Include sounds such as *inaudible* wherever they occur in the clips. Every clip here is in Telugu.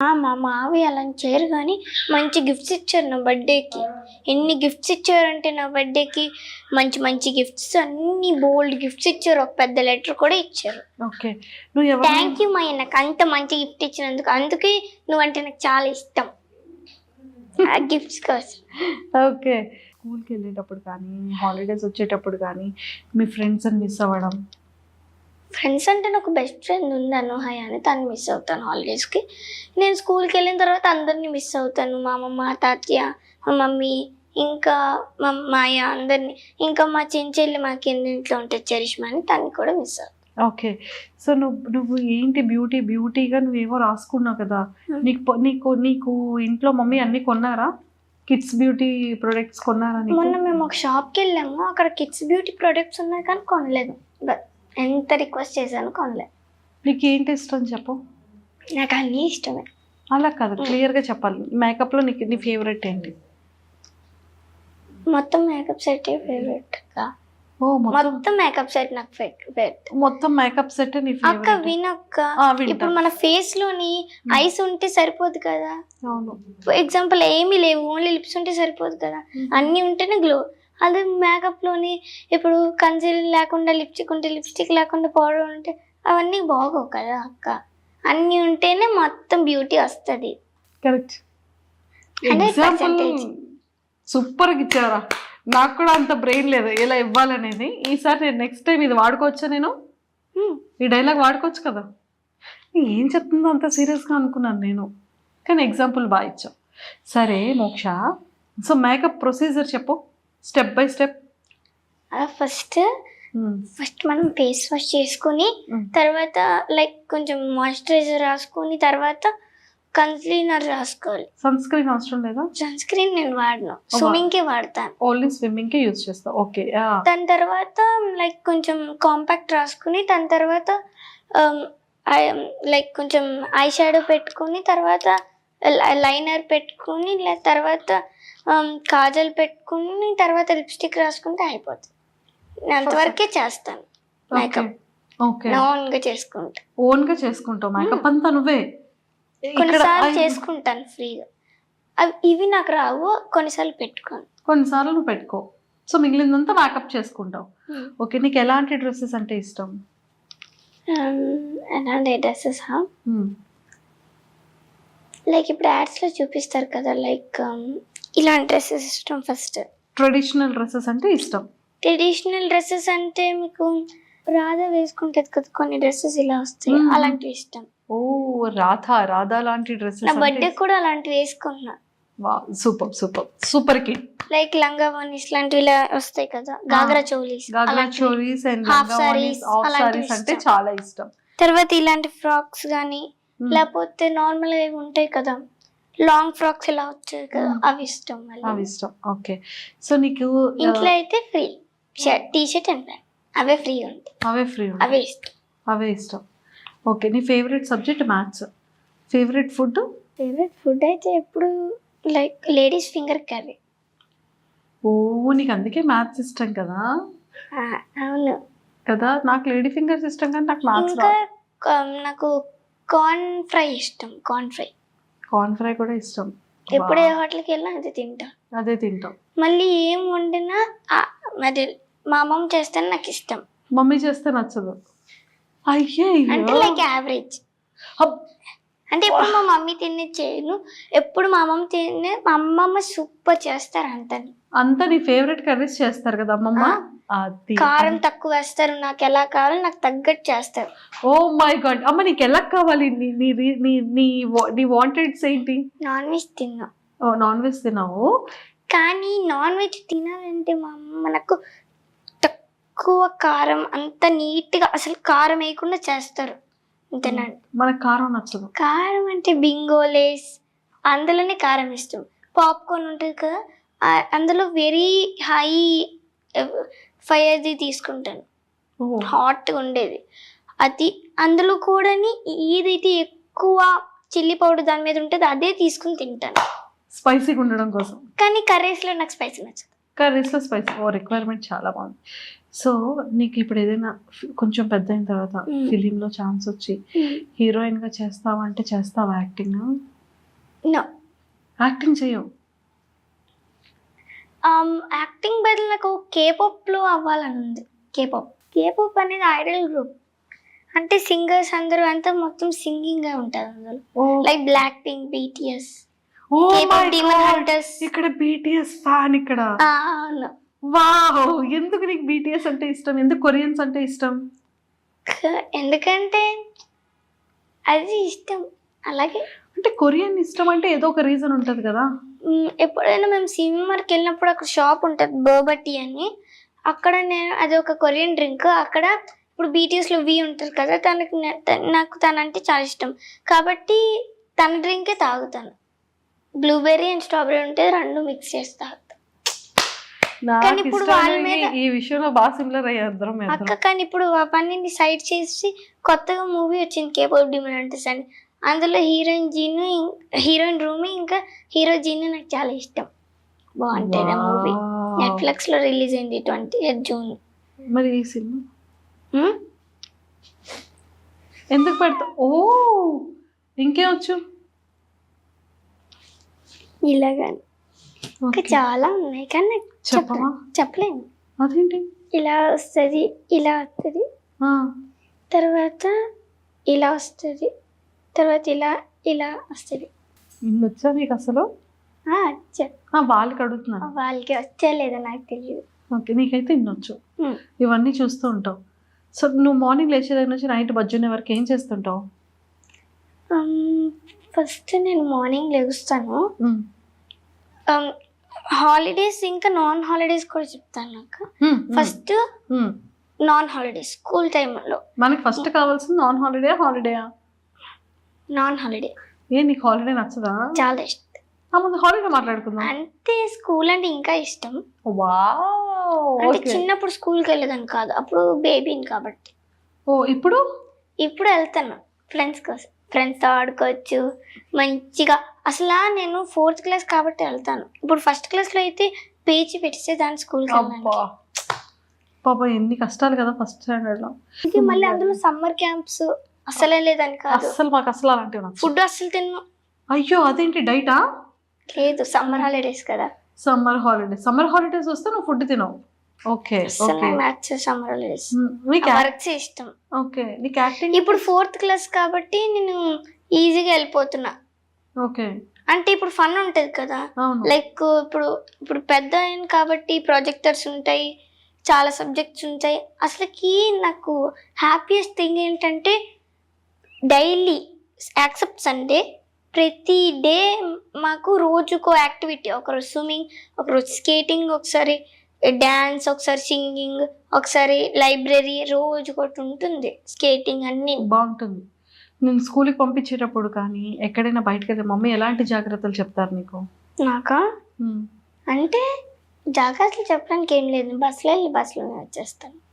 మా మావయ్య అలా చేయరు కానీ మంచి గిఫ్ట్స్ ఇచ్చారు నా బర్త్డేకి ఎన్ని గిఫ్ట్స్ ఇచ్చారంటే నా బర్త్డేకి మంచి మంచి గిఫ్ట్స్ అన్ని బోల్డ్ గిఫ్ట్స్ ఇచ్చారు. ఒక పెద్ద లెటర్ కూడా ఇచ్చారు. ఓకే. నువ్వు థ్యాంక్ యూ మా నాకు అంత మంచి గిఫ్ట్ ఇచ్చినందుకు. అందుకే నువ్వంటే నాకు చాలా ఇష్టం. ఆ గిఫ్ట్స్ కోసం. ఓకే. స్కూల్కి వెళ్ళేటప్పుడు కానీ హాలిడేస్ వచ్చేటప్పుడు కానీ మీ ఫ్రెండ్స్ని మిస్ అవ్వడం ఫ్రెండ్స్ అంటే నాకు బెస్ట్ ఫ్రెండ్ ఉంది అనుహాయ్ అని తను మిస్ అవుతాను హాలిడేస్కి నేను స్కూల్కి వెళ్ళిన తర్వాత అందరినీ మిస్ అవుతాను. మా అమ్మమ్మ తాతయ్య మా మమ్మీ ఇంకా మా మాయ అందరినీ ఇంకా మా చిన్న చెల్లి మా కింద ఇంట్లో ఉంటుంది చరిష్మా అని తన్ని కూడా మిస్ అవుతాను ఓకే సో నువ్వు నువ్వు ఏంటి బ్యూటీ బ్యూటీగా నువ్వేవో రాసుకున్నావు కదా? Hmm. నీకు నీకు నీకు ఇంట్లో మమ్మీ అన్ని కొన్నారా? కిడ్స్ బ్యూటీ ప్రొడక్ట్స్ కొన్నారా మొన్న మేము ఒక షాప్కి వెళ్ళాము. అక్కడ కిడ్స్ బ్యూటీ ప్రొడక్ట్స్ ఉన్నాయి కానీ కొనలేదు. ఎంత రిక్వెస్ట్ చేశాను కొనలేదు నీకు ఏంటి ఇష్టం చెప్పు. నాకు అన్నీ ఇష్టమే. అలా కాదు క్లియర్గా చెప్పాలి. మేకప్లో నీకు నీ ఫేవరెట్ ఏంటి? మొత్తం మేకప్ సెట్ ఫేవరెట్ ఓ మొత్తం. మేకప్ సెట్ నాకు ఫేవరెట్ మొత్తం మేకప్ సెట్ నీ అక్క వినక్క. ఇప్పుడు మన ఫేస్లోని ఐస్ ఉంటే సరిపోదు కదా. అవును. ఎగ్జాంపుల్ ఏమీ లేవు. ఓన్లీ లిప్స్ ఉంటే సరిపోదు కదా. అన్నీ ఉంటేనే గ్లో అదే మేకప్లోని ఇప్పుడు కన్సీలర్ లేకుండా లిప్స్టిక్ ఉంటే లిప్స్టిక్ లేకుండా పౌడర్ ఉంటే అవన్నీ బాగోవు కదా అక్క. అన్నీ ఉంటేనే మొత్తం బ్యూటీ వస్తుంది. కరెక్ట్ 100% ఎగ్జాంపుల్ సూపర్గా ఇచ్చారా? నాకు కూడా అంత బ్రెయిన్ లేదు. ఇలా ఇవ్వాలనేది. ఈసారి నేను నెక్స్ట్ టైం ఇది వాడుకోవచ్చా నేను? ఈ డైలాగ్ వాడుకోవచ్చు కదా. ఏం చెప్తుందో అంత సీరియస్గా అనుకున్నాను నేను. కానీ ఎగ్జాంపుల్ బాగా ఇచ్చావు. సరే మోక్ష. సో మేకప్ ప్రొసీజర్ చెప్పు. Step by step. First first మనం ఫేస్ వాష్ చేసుకొని Mm. తర్వాత లైక్ కొంచెం మాయిశ్చరైజర్ రాసుకొని తర్వాత కన్సీలర్ రాసుకోవాలి. సన్ స్క్రీన్ అవసరం లేదా? సన్ స్క్రీన్ నేను వాడను. స్విమ్మింగ్కి వాడతాను. ఓన్లీ స్విమ్మింగ్కే యూజ్ చేస్తావు ఓకే దాని తర్వాత లైక్ కొంచెం కాంపాక్ట్ రాసుకుని దాని తర్వాత లైక్ కొంచెం ఐ షాడో పెట్టుకొని తర్వాత లైనర్ పెట్టుకొని లే- తర్వాత కాజల్ పెట్టుకుని తర్వాత లిప్స్టిక్ రాసుకుంటే అయిపోతుంది అంతవరకే చేస్తాను మేకప్ ఓకే నా own గా చేసుకుంటా. ఓన్గా చేసుకుంటావు మేకప్ అంతా నువ్వే. కొన్నిసార్లు చేసుకుంటాను ఫ్రీగా అవి ఇవి నాకు రావు కొన్నిసార్లు పెట్టుకోను. కొన్నిసార్లు నువ్వు పెట్టుకో. సో మిగిలిందంతా మేకప్ చేసుకుంటావు. ఓకే నీకు ఎలాంటి డ్రెస్సెస్ అంటే ఇష్టం? ఎలాంటి డ్రెస్సెస్? Hmm. లైక్ ఇప్పుడు యాడ్స్లో చూపిస్తారు కదా లైక్ ఇలాంటి డ్రెస్సెస్ ఇష్టం ఫస్ట్ ట్రెడిషనల్ డ్రెస్సెస్ అంటే ఇష్టం ట్రెడిషనల్ డ్రెస్సెస్ అంటే మీకు రాధా వేసుకుంటది కదా కొన్ని డ్రెస్సెస్ ఇలా వస్తాయి. అలాంటివి ఇష్టం ఓ రాధా రాధా లాంటి నా డ్రెస్సెస్ బర్త్డే కూడా అలాంటివి వేసుకున్నా super super super kid like లంగా వనీస్ లాంటివి ఇలా వస్తాయి కదా గాగ్రా చోలీస్ గాగ్రా. చోరీస్ అండ్ sarees, హాఫ్ అలాంటివి సారీస్ అంటే. చాలా ఇష్టం తర్వాత ఇలాంటి ఫ్రాక్స్ కానీ. లేకపోతే నార్మల్ ఉంటాయి కదా లాంగ్ ఫ్రాక్స్ ఇలా వచ్చాయి కదా Hmm. అవి ఇష్టం అవి ఇష్టం. ఓకే. సో నీకు ఇంట్లో అయితే free. T shirt and pant. Away free ఉంటాయి. అవే ఫ్రీ అవే ఇష్టం. అవే ఇష్టం. ఓకే. నీ favourite subject maths. Favourite food favourite food అయితే ఎప్పుడు లైక్ లేడీస్ ఫింగర్ కర్రీ. ఓ నీకు అందుకే మ్యాథ్స్ ఇష్టం కదా. అవును. కదా నాకు లేడీ ఫింగర్స్ ఇష్టం కానీ నాకు మ్యాథ్స్ నాకు కార్న్ ఫ్రై ఇష్టం కార్న్ ఫ్రై. కార్న్ ఫ్రై కూడా ఇష్టం. ఎప్పుడు ఏ. హోటల్కి వెళ్ళినా అది తింటా. అదే తింటాం. మళ్ళీ ఏం వండినా అది మా అమ్మమ్మ చేస్తేనే నాకు ఇష్టం. మమ్మీ చేస్తే నచ్చదు. అయ్యే అంటే లైక్ యావరేజ్ అంటే ఎప్పుడు మా మమ్మీ తిని చేయను ఎప్పుడు మా అమ్మమ్మ తినే మా అమ్మమ్మ సూపర్ చేస్తారు అంతని. అంతా నీ ఫేవరెట్ కర్రీస్ చేస్తారు కదా అమ్మమ్మ? కారం తక్కువ వేస్తారు నాకు ఎలా కావాలో నాకు తగ్గట్టు చేస్తారు. Oh my God. అమ్మ నీకు ఎలా కావాలి? నీ నీ నీ- వాంటెడ్స్ ఏంటి? నాన్ వెజ్ తిన్నా. ఓ నాన్ వెజ్ తిన్నావు? కానీ నాన్ వెజ్ తినాలంటే మా అమ్మ నాకు తక్కువ కారం అంత నీట్గా అసలు కారం వేయకుండా చేస్తారు. అంతేనండి మనకు కారం నచ్చదు. కారం అంటే బింగోలేస్ అందులోనే కారం ఇష్టం పాప్కార్న్ ఉంటుంది కదా అందులో వెరీ హై ఫైర్ది తీసుకుంటాను. ఓ హాట్గా ఉండేది. అది అందులో కూడా ఏదైతే ఎక్కువ చిల్లీ పౌడర్ దాని మీద ఉంటుంది అదే తీసుకుని తింటాను. స్పైసీగా ఉండడం కోసం. కానీ కర్రీస్లో నాకు స్పైసీ నచ్చదు. కర్రీస్లో స్పైసీ ఓ రిక్వైర్మెంట్ చాలా బాగుంది. సో నీకు ఇప్పుడు ఏదైనా కొంచెం పెద్ద అయిన తర్వాత. ఫిలింలో ఛాన్స్ వచ్చి హీరోయిన్గా చేస్తావా అంటే చేస్తావా యాక్టింగ్? యాక్టింగ్ చేయవు. యాక్టింగ్ బదులు నాకు కేపాప్లో అవ్వాలని ఉంది. కేపాప్ కేపాప్ అనేది ఐడల్ గ్రూప్ అంటే సింగర్స్ అందరూ అంతా మొత్తం సింగింగ్ ఉంటుంది అందులో. లైక్ బ్లాక్ పింక్ బీటీఎస్ ఇక్కడ బీటీఎస్ ఫ్యాన్ ఇక్కడ. అవును. వావ్ ఎందుకు నీకు బీటీఎస్ అంటే ఇష్టం? ఎందుకు కొరియన్స్ అంటే ఇష్టం? ఎందుకంటే అది ఇష్టం. అలాగే. అంటే కొరియన్ ఇష్టం అంటే ఏదో ఒక రీజన్ ఉంటది కదా. ఎప్పుడైనా మేము సినిమాకి వెళ్ళినప్పుడు అక్కడ షాప్ ఉంటుంది బోబట్టి అని అక్కడ నేను అది ఒక కొరియన్ డ్రింక్ అక్కడ ఇప్పుడు బీటీఎస్లో వి ఉంటుంది కదా తనకి నాకు తనంటే చాలా ఇష్టం. కాబట్టి తన డ్రింకే తాగుతాను. బ్లూబెర్రీ అండ్ స్ట్రాబెర్రీ ఉంటే రెండు మిక్స్ చేసి తాగుతాను కానీ ఇప్పుడు వాళ్ళ మీద- ఈ విషయంలో బాగా సిమిలర్ అయ్యే ఇద్దరం మీ అక్క. కానీ ఇప్పుడు అవన్నీ సైడ్ చేసి కొత్తగా మూవీ వచ్చింది కేపబుల్ డిమాంటర్స్ అని అందులో హీరోయిన్ జీను హీరోయిన్ రూమి ఇంకా హీరో జీను నాకు చాలా ఇష్టం. బాగుంటుంది ఆ మూవీ. వావ్. నెట్ఫ్లిక్స్లో రిలీజ్ అయింది ట్వంటీ ఎయిత్ జూన్. మరి ఈ సినిమా? ఎందుకు పెడతా ఓ! ఇంకేం వచ్చు? ఇలాగని ఇంకా. చాలా ఉన్నాయి కానీ నాకు చెప్పవా చెప్ప- చెప్పలేను. అదేంటి? ఇలా వస్తుంది ఇలా వస్తుంది. తర్వాత ఇలా వస్తుంది. తర్వాత ఇలా ఇలా వస్తుంది. ఇన్ని వచ్చా నీకు అసలు వాళ్ళకి అడుగుతున్నాను. వాళ్ళకి వచ్చే లేదో నాకు తెలియదు ఓకే నీకైతే ఇన్నొచ్చు. ఇవన్నీ చూస్తూ ఉంటావు. సో నువ్వు మార్నింగ్ లేచే దగ్గర నుంచి నైట్ బజ్జునే వరకు ఏం చేస్తుంటావు? ఫస్ట్ నేను మార్నింగ్ లెగుస్తాను. Hmm. హాలిడేస్ ఇంకా నాన్ హాలిడేస్ కూడా చెప్తాను నాకు. ఫస్ట్. నాన్ హాలిడేస్ స్కూల్ టైంలో. మనకి ఫస్ట్ కావాల్సింది నాన్ హాలిడే హాలిడేయా? నాన్ హాలిడే ఏ నీకు హాలిడే నచ్చదా? చాలా ఇష్టం. ఆ ముందు హాలిడే మాట్లాడుకుందాం. అంతే స్కూల్ అంటే ఇంకా ఇష్టం. వావ్ అంటే చిన్నప్పుడు స్కూల్కి వెళ్ళేదాన్ని కాదు. అప్పుడు బేబీని కాబట్టి. ఓ ఇప్పుడు? ఇప్పుడు వెళ్తాను. ఫ్రెండ్స్ కోసం. ఫ్రెండ్స్తో ఆడుకోవచ్చు. మంచిగా. అసలు నేను ఫోర్త్ క్లాస్ కాబట్టి వెళ్తాను. ఇప్పుడు ఫస్ట్ క్లాస్లో అయితే పేచి పెట్టిస్తే దాని స్కూల్కి వెళ్ళాను పాప ఎన్ని కష్టాలు కదా ఫస్ట్ స్టాండర్డ్లో. ఇది మళ్ళీ అందులో సమ్మర్ క్యాంప్స్ అసలే లేదని కాదు. అస్సలు మాకు అసలు అలాంటివి నచ్చవు. ఫుడ్ అస్సలు తిన్ను. అయ్యో అదేంటి డైటా? లేదు సమ్మర్ హాలిడేస్ కదా. Summer holidays. సమ్మర్ హాలిడేస్ వస్తే నువ్వు ఫుడ్ తినవు. ఓకే అసలు ఓకే. నాకు నచ్చదు సమ్మర్ హాలిడేస్. నీకు వర్క్స్ ఇష్టం. ఓకే నీకు యాక్టింగ్ ఇప్పుడు ఫోర్త్ క్లాస్ కాబట్టి నేను ఈజీగా వెళ్ళిపోతున్నా. ఓకే. అంటే ఇప్పుడు ఫన్ ఉంటుంది కదా. అవును. లైక్ ఇప్పుడు ఇప్పుడు పెద్ద అయ్యాను కాబట్టి ప్రాజెక్టర్స్ ఉంటాయి చాలా సబ్జెక్ట్స్ ఉంటాయి. అసలుకి నాకు హ్యాపీయెస్ట్ థింగ్ ఏంటంటే డైలీ యాక్సెప్ట్ సండే ప్రతి డే మాకు రోజుకో యాక్టివిటీ. ఒకరోజు స్విమ్మింగ్ ఒకరోజు స్కేటింగ్ ఒకసారి డ్యాన్స్ ఒకసారి సింగింగ్ ఒకసారి లైబ్రరీ రోజు ఒకటి ఉంటుంది. స్కేటింగ్ అన్నీ. బాగుంటుంది. నేను స్కూల్కి పంపించేటప్పుడు కానీ ఎక్కడైనా బయటకు వెళ్తే మమ్మీ ఎలాంటి జాగ్రత్తలు చెప్తారు నీకు? నాకా. అంటే జాగ్రత్తలు చెప్పడానికి ఏం లేదు. బస్సులో వెళ్ళి బస్సులోనే వచ్చేస్తాను.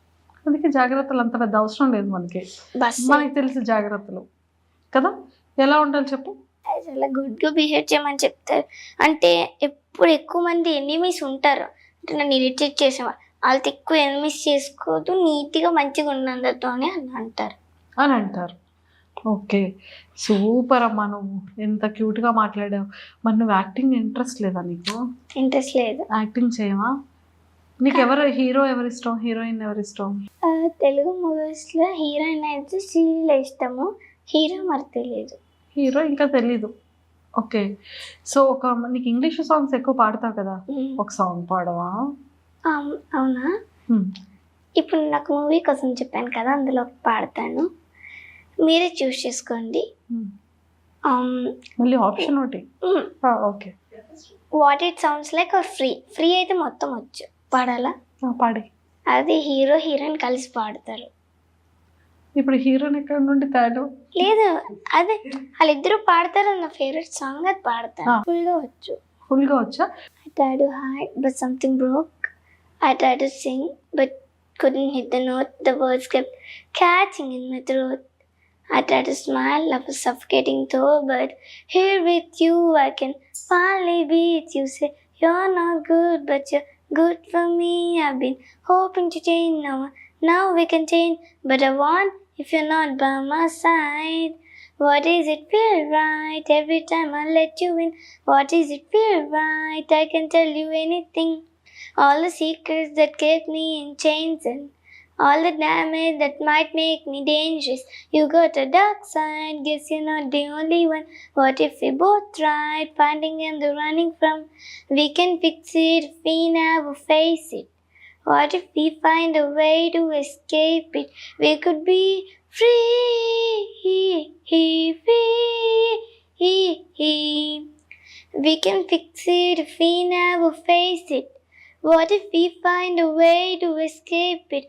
అందుకే జాగ్రత్తలు అంత పెద్ద అవసరం లేదు మనకి. మనకి తెలిసి జాగ్రత్తలు. కదా? ఎలా ఉండాలి చెప్పు? చాలా గుడ్గా బిహేవ్ చేయమని చెప్తారు. అంటే ఎప్పుడు ఎక్కువ మంది ఎనిమీస్ ఉంటారు. అంటే నన్ను ఇరిటేట్ చేసేవారు వాళ్ళతో ఎక్కువ ఎనిమీస్ చేసుకోవద్దు నీట్గా మంచిగా ఉన్నందరితో అని అంటారు. అని అంటారు. ఓకే. సూపర్ అమ్మా నువ్వు. ఎంత క్యూట్గా మాట్లాడావు. మరి నువ్వు యాక్టింగ్ ఇంట్రెస్ట్ లేదా నీకు? ఇంట్రెస్ట్ లేదు. యాక్టింగ్ చేయవా? నీకు ఎవరు హీరో ఎవరు ఇష్టం హీరోయిన్ ఎవరు ఇష్టం తెలుగు మూవీస్లో హీరోయిన్ అయితే శ్రీలీల ఇష్టము హీరో మరి తెలియదు హీరో ఇంకా తెలీదు. ఓకే. సో ఒక నీకు ఇంగ్లీష్ సాంగ్స్ ఎక్కువ పాడతావు కదా? ఒక సాంగ్ పాడవా? అవు- అవునా. ఇప్పుడు నాకు మూవీ కోసం చెప్పాను కదా అందులో పాడతాను. మీరే చూస్ చేసుకోండి. మళ్ళీ ఆప్షన్ ఒకటి. Okay. What it sounds like free. Free అయితే మొత్తం వచ్చు. పాడాలా పాడి అది హీరో హీరోయిన్ కలిసి పాడతారు ఇప్పుడు హీరోని ఎక్కడ నుండి తాడు లేదు అదే వాళ్ళిద్దరూ పాడతారు నా ఫేవరెట్ సాంగ్ అది పాడతాను ఆ. ఫుల్గా వచ్చు ఫుల్గా వచ్చా I tried to hide, but something broke. I tried to sing, but couldn't hit the note. The words kept catching in my throat. I tried to smile, I was suffocating though, but here with you, I can finally breathe. You say you're not good, but you're good for me. I've been hoping to change now. Now we can change, but I want if you're not by my side. What is it feel right every time I let you in? What is it feel right? I can tell you anything. All the secrets that kept me in chains and all the damage that might make me dangerous. You got a dark side, guess you're not the only one. What if we both tried finding and the running from? We can fix it if we never face it. What if we find a way to escape it? We could be free, free. We can fix it if we never face it. What if we find a way to escape it?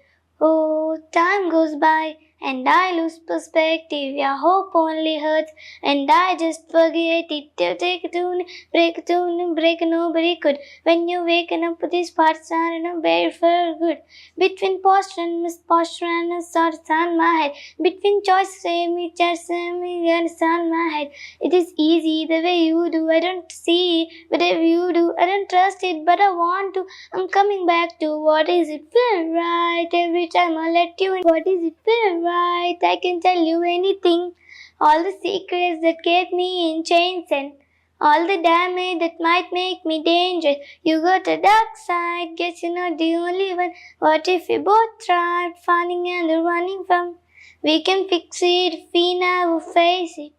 Oh, time goes by and I lose perspective. Yeah, hope only hurts and I just forget it. You take a tune, break a tune, break nobody could. When you waken up these parts are in a very for good. Between posture and misposture and a sort on my head. Between choice, me, choice, me, and it's on my head. It is easy the way you do. I don't see, but if you do, I don't trust it, but I want to. I'm coming back to what is it feel right every time I let you in. What is it feel right? I can tell you anything. All the secrets that kept me in chains and all the damage that might make me dangerous. You got a dark side, guess you're not the only one. What if we both tried finding and running from? We can fix it if we never face it.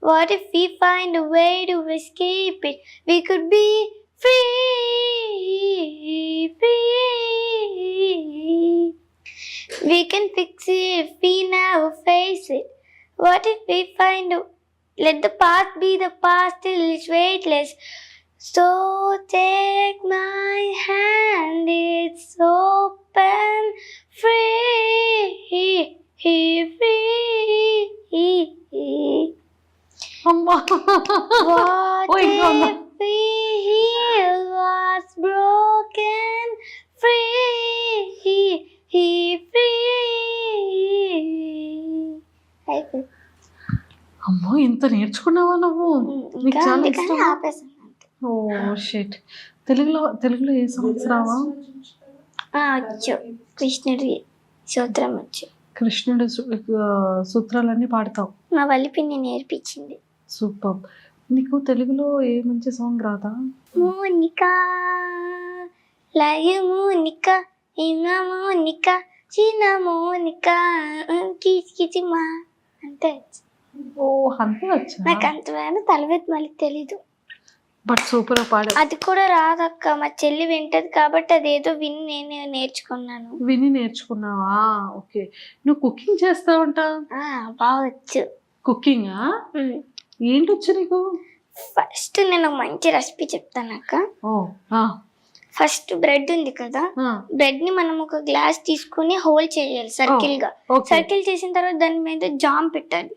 What if we find a way to escape it? We could be free, free. We can fix it if we now face it. What if we find out? Let the past be the past till it's weightless. So take my hand, it's open, free, free. *laughs* What if we అమ్మో ఇంత నేర్చుకున్నావా నువ్వు? నీకు చాలా. ఓ షిట్ తెలుగులో తెలుగులో ఏ సాంగ్స్ రావా? వచ్చు కృష్ణుడి సూత్రం వచ్చు కృష్ణుడు సూత్రాలన్నీ పాడతావు? మా వల్లిపిన్ని నేర్పించింది. సూపర్. నీకు తెలుగులో ఏ మంచి సాంగ్ రాదా? మోనిక లయ మోనిక ఇన్న మోనిక చిన్న మోనిక కిచి కిచి మా అంతే వచ్చు. ఓ అంతే వచ్చా? నాకు అంతమైన తలవేది మళ్ళీ తెలీదు. బట్ సూపర్ పాడా. అది కూడా రాదక్క మా చెల్లి వింటది కాబట్టి అదేదో విని నేను నేర్చుకున్నాను. విని నేర్చుకున్నావా? ఓకే. నువ్వు కుకింగ్ చేస్తావంట? ఆ, కుకింగా ఏంటి వచ్చు నీకు? ఫస్ట్ నేను ఒక మంచి రెసిపీ చెప్తాను అక్క ఓ ఆ, ఫస్ట్ బ్రెడ్ ఉంది కదా బ్రెడ్ని మనం ఒక గ్లాస్ తీసుకుని హోల్ చేయాలి సర్కిల్గా సర్కిల్ చేసిన తర్వాత దాని మీద జామ్ పెట్టాలి.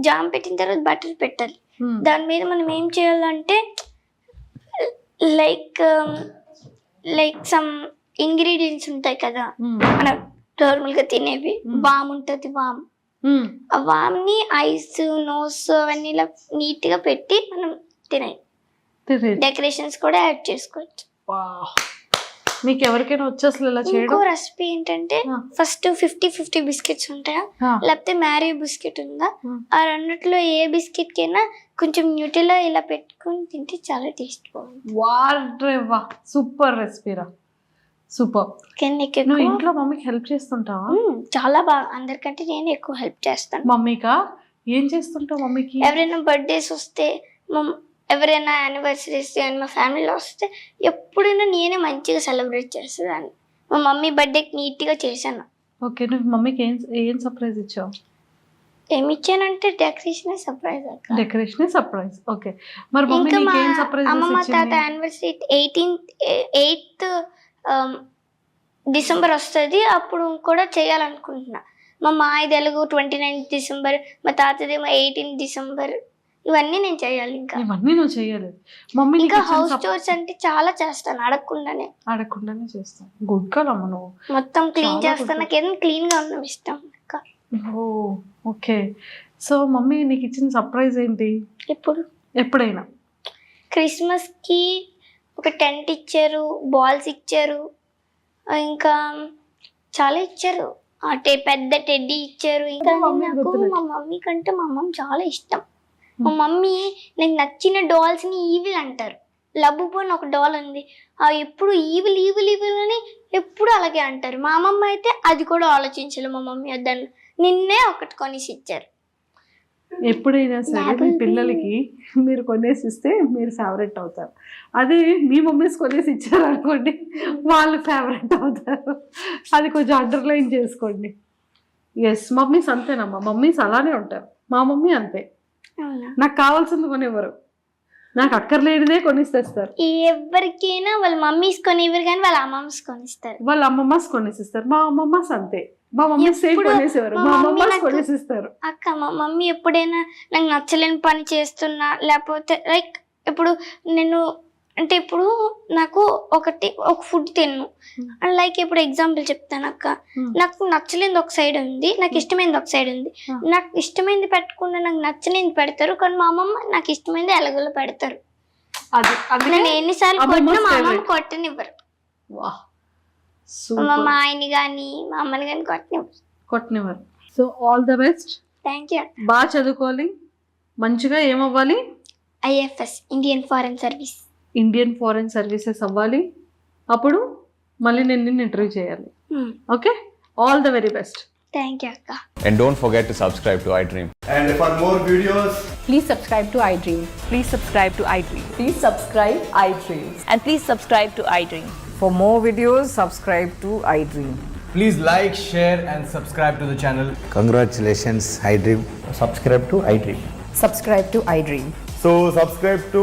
జామ్ పెట్టిన తర్వాత బటర్ పెట్టాలి. దాని మీద మనం ఏం చేయాలంటే లైక్ లైక్ సమ్ ఇంగ్రీడియంట్స్ ఉంటాయి కదా మనం నార్మల్గా తినేవి. వామ్ ఉంటుంది వామ్. ఆ వామ్ని ఐస్ నోస్ అవన్నీ ఇలా నీట్గా పెట్టి మనం తినాయి. తెలియదు. డెకరేషన్స్ కూడా యాడ్ చేసుకోవచ్చు. మీకు ఎవరికైనా వచ్చి అసలు ఇలా ఇంకో చేయడం రెసిపీ ఏంటంటే ఆ. ఫస్ట్ ఫిఫ్టీ ఫిఫ్టీ బిస్కెట్స్ ఉంటాయా? ఆ, లేకపోతే మ్యారీ బిస్కెట్ ఉందా? ఆ. రెండిట్లో ఏ బిస్కెట్ కైనా కొంచెం న్యూటిలా ఇలా పెట్టుకొని తింటే చాలా టేస్ట్ బాగుంది వారే వా. సూపర్ రెసిపీరా సూపర్. కానీ నీకు నువ్వు ఎక్కువ- ఇంట్లో మమ్మీకి హెల్ప్ చేస్తుంటావా? మ్మ్, చాలా బాగా అందరికంటే నేను ఎక్కువ హెల్ప్ చేస్తాను. మమ్మీకా? ఏం చేస్తుంటావు మమ్మీకి? ఎవరైనా బర్త్డేస్ వస్తే మా- ఎవరైనా యానివర్సరీస్ కానీ మా ఫ్యామిలీలో వస్తే ఎప్పుడైనా నేనే మంచిగా సెలబ్రేట్ చేసేదాన్ని. మా మమ్మీ బర్త్డేకి నీట్గా చేశాను. ఓకే నువ్వు మమ్మీకి ఏం ఏం సర్ప్రైజ్ ఇచ్చావు? ఏమి ఇచ్చానంటే decoration surprise decoration surprise okay మరి మమ్మీ ఇంకా మా నీకు ఏం సర్ప్రైజ్ అమ్మమ్మ తాత ఇచ్చింది? యానివర్సరీ ఎయిటీన్త్ ఎయిత్ డిసెంబర్ వస్తుంది. అప్పుడు కూడా చేయాలనుకుంటున్నా. మా మాయ తెలుగు ట్వంటీ నైన్త్ డిసెంబర్ మా తాతదేమో ఎయిటీన్త్ డిసెంబర్ ఇవన్నీ నేను చేయాలి ఇంకా. ఇవన్నీ నువ్వు చేయలేదు. మమ్మీ ఇంకా హౌస్ టూర్స్ అంటే చాలా చేస్తాను అడగకుండానే. అడగకుండానే చేస్తావు గుడ్ కలమ్మ నువ్వు. మొత్తం క్లీన్ చేస్తాను ఏదైనా క్లీన్గా ఉండడం ఇష్టం అక్క. ఓ ఓకే. సో మమ్మీ నీకు ఇచ్చిన సర్ప్రైజ్ ఏంటి? ఇప్పుడు ఎప్పుడైనా. క్రిస్మస్కి ఒక టెంట్ ఇచ్చారు బాల్స్ ఇచ్చారు ఇంకా చాలా ఇచ్చారు. ఆ టె పెద్ద టెడ్డీ ఇచ్చారు. ఇంకా మా మమ్మీ నాకు. మా మమ్మీ కంటే మా మమ్మీ చాలా ఇష్టం. మా మమ్మీ నాకు నచ్చిన డాల్స్ని ఈవిల్ అంటారు. లబ్బు పోని ఒక డాల్ ఉంది. ఆ ఎప్పుడు ఈవిల్ ఈవిల్ ఈవిల్ అని ఎప్పుడు అలాగే అంటారు. మా అమ్మమ్మ అయితే అది కూడా ఆలోచించలేదు మా మమ్మీ వద్దని నిన్నే ఒకటి కొనిసి ఇచ్చారు ఎప్పుడైనా సరే మీ పిల్లలకి మీరు కొనేసి ఇస్తే మీరు ఫేవరెట్ అవుతారు. అదే మీ మమ్మీస్ కొనేసి ఇచ్చారు అనుకోండి వాళ్ళు ఫేవరెట్ అవుతారు. అది కొంచెం అండర్లైన్ చేసుకోండి. ఎస్ మమ్మీస్ అంతేనమ్మా. మమ్మీస్ అలానే ఉంటారు. మా మమ్మీ అంతే. నాకు కావాల్సింది కొనివ్వరు. నాకు అక్కర్లేనిదే కొనిస్తేస్తారు. ఎవరికైనా వాళ్ళ మమ్మీస్ కొనివ్వరు కానీ వాళ్ళ అమ్మమ్స్ కొనిస్తారు. వాళ్ళ అమ్మమ్మస్ కొనేసిస్తారు. మా అమ్మమ్మస్ అంతే. మా మమ్మీ సేమ్ ఎప్పుడు కొనేసేవారు. మా అమ్మమ్మస్ కొనేసిస్తారు. అక్క మా మమ్మీ ఎప్పుడైనా నాకు నచ్చలేని పని చేస్తున్నా లేకపోతే లైక్ ఇప్పుడు నేను అంటే ఇప్పుడు నాకు ఒకటి ఒక ఫుడ్ తిన్ను. Hmm. లైక్ ఇప్పుడు ఎగ్జాంపుల్ చెప్తాను అక్క. Hmm. నాకు నచ్చలేనిది ఒక సైడ్ ఉంది నాకు ఇష్టమైనది ఒక సైడ్ ఉంది. Hmm. నాకు ఇష్టమైనది పెట్టకుండా నాకు నచ్చలేనిది పెడతారు కానీ మా అమ్మమ్మ నాకు ఇష్టమైనది ఎలాగోలో పెడతారు. నేను ఎన్నిసార్లు కొట్టినా మా అమ్మమ్మ. కొట్టనివ్వరు. మా ఆయన్ని కానీ మా అమ్మని కానీ కొట్టనివ్వరు. కొట్టినవారు so all the best thank you బాగా చదువుకోవాలి మంచిగా ఏమవ్వాలి? IFS Indian Foreign Service Indian Foreign Services అవ్వాలి. అప్పుడు మళ్ళీ నేను నిన్ను ఇంటర్వ్యూ చేయాలి. Okay all the very best thank you అక్క. And don't forget to subscribe to iDream and for more videos please subscribe to iDream please subscribe to iDream please subscribe iDream and please subscribe to iDream for more videos subscribe to iDream please like share and subscribe to the channel congratulations iDream subscribe to iDream subscribe to iDream so subscribe to